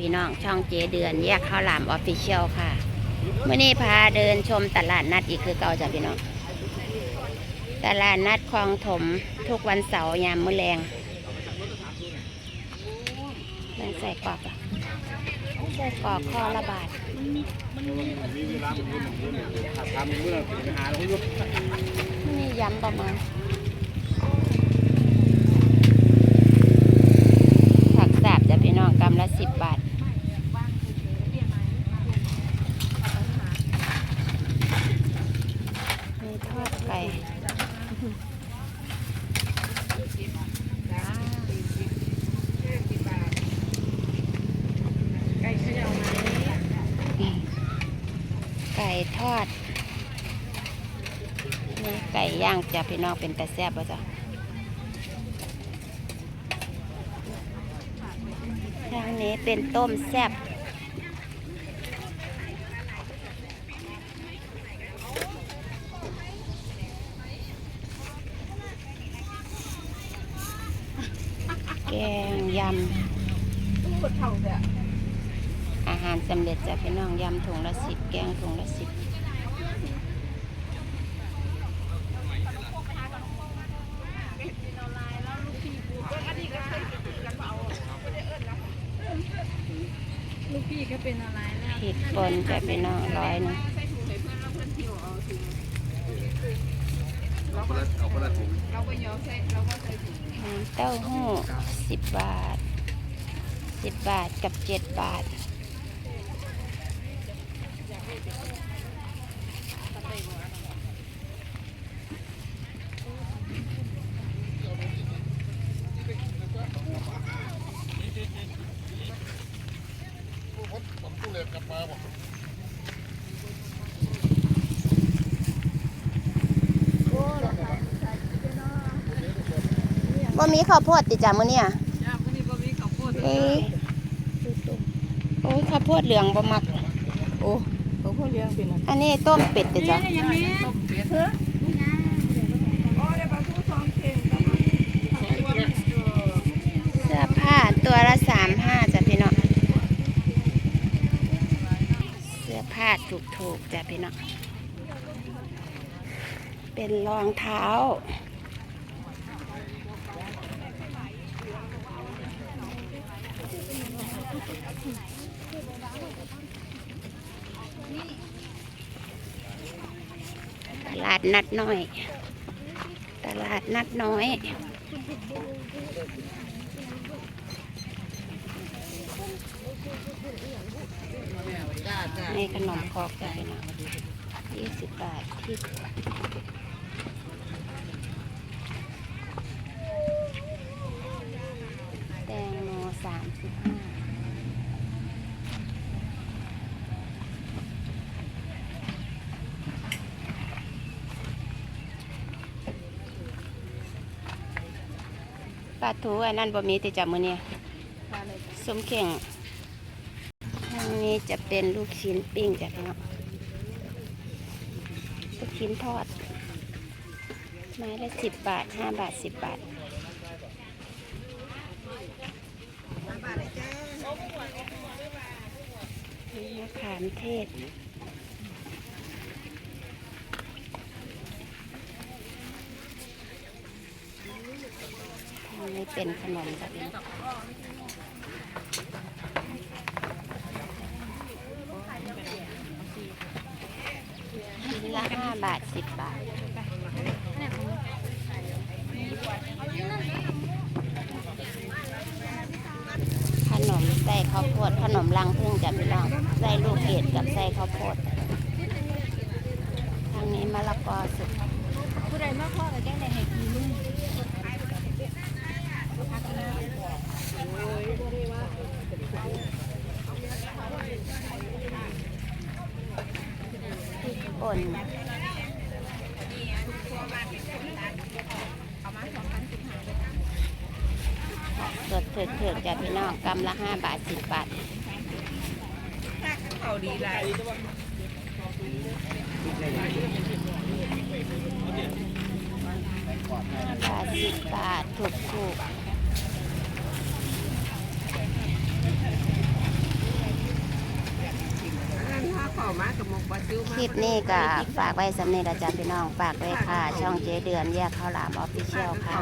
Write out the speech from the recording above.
พี่น้องช่องเจเดือนแยกข้าวหลามออฟฟิเชียลค่ะเมื่อนี้พาเดินชมตลาดนัดอีกคือเก่าจ้ะพี่น้อง ตลาดนัดคลองถมทุกวันเสาร์ยามมื้อแรงเรื่องใส่กรอกอะใส่กรอกข้อละบาทมีเวลาผมรู้หนึ่งรู้หนึ่งทำเมื่อไปหาเราอยู่นี่ย้ำประมาณผักสาบจ้ะพี่น้องกำละสิบบาท มีทอดไก่ ไก่เชื่อไหม ไก่ทอดนี่ไก่ย่างจะพี่น้องเป็นแต่แซ่บป่ะจ้ะทางนี้เป็นต้มแซ่บแกงยำ หารสำเร็จจ้ะพี่น้องยำถุงละสิบแกงถุงละสิบลูกพี่ก็เป็นอะไรแล้วผิดปนจ้ะพี่น้องร้อยหนึงใส่ถุงให้เพื่อนแล้วเพื่อนหิวเอาถุงเอาคนละเอาคนละถุงเราก็ยอมใส่เราก็ใส่ถุงน้ำเต้าหู้สิบบาทสิบบาทกับเจ็ดบาท ว่ามีข้าวโพดติดจ้ะมื้อเนี่ยย่าพอดีบ่มีข้าวโพดเอ้ยโอ้ยข้าวโพดเหลืองบ่มัก โอ้ข้าวโพดเลี้ยงเป็นอะไรอันนี้ต้มเป็ดติดจ้ะยังมีต้มเป็ดเฮ้อโอ้ได้ปลาทูสองเข่งกับมาเสื้อผ้าตัวละสามห้าจ้ะพี่น้อง เสื้อผ้าถูกๆจ้ะพี่น้องเป็นรองเท้า ตลาดนัดน้อย ตลาดนัดน้อย นขนมครกจ้ะพี่น้องยี่สิบบาทที่แตงโมสามสิบห้าปลาทูอันนั้นบ่มีติดจับมือเนี่ย สมเข่งทางนี้จะเป็นลูกชิ้นปิ้งจ้ะพี่น้องลูกชิ้นทอด ไม้ละสิบบาทห้าบาทสิบบาทนี่มะขามเทศ ทาง นี้เป็นขนมจ้ะพี่น้ชิ้นละห้าบาทสิบบาทขนมใส่ข้าวโพดขนมรังพึ่งจะพี่น้องใส่ลูกเกดกับใส่ข้าวโพดทางนี้มะละกอสุกผู้ใดมาพ่อกับแกงในให้กินลุง ป่นสดเถื่อนๆจ้ะพี่น้องกำละห้าบาทสิบบาทเขาดีหลายบาทสิบบาทถูกถูก มากับหมกปลาซิว คลิปนี้ก็ฝากไว้สำเนีละจ้าพี่น้อง ฝากไว้ค่ะ ช่องเจเดือนแยกข้าวหลามออฟฟิเชียลค่ะ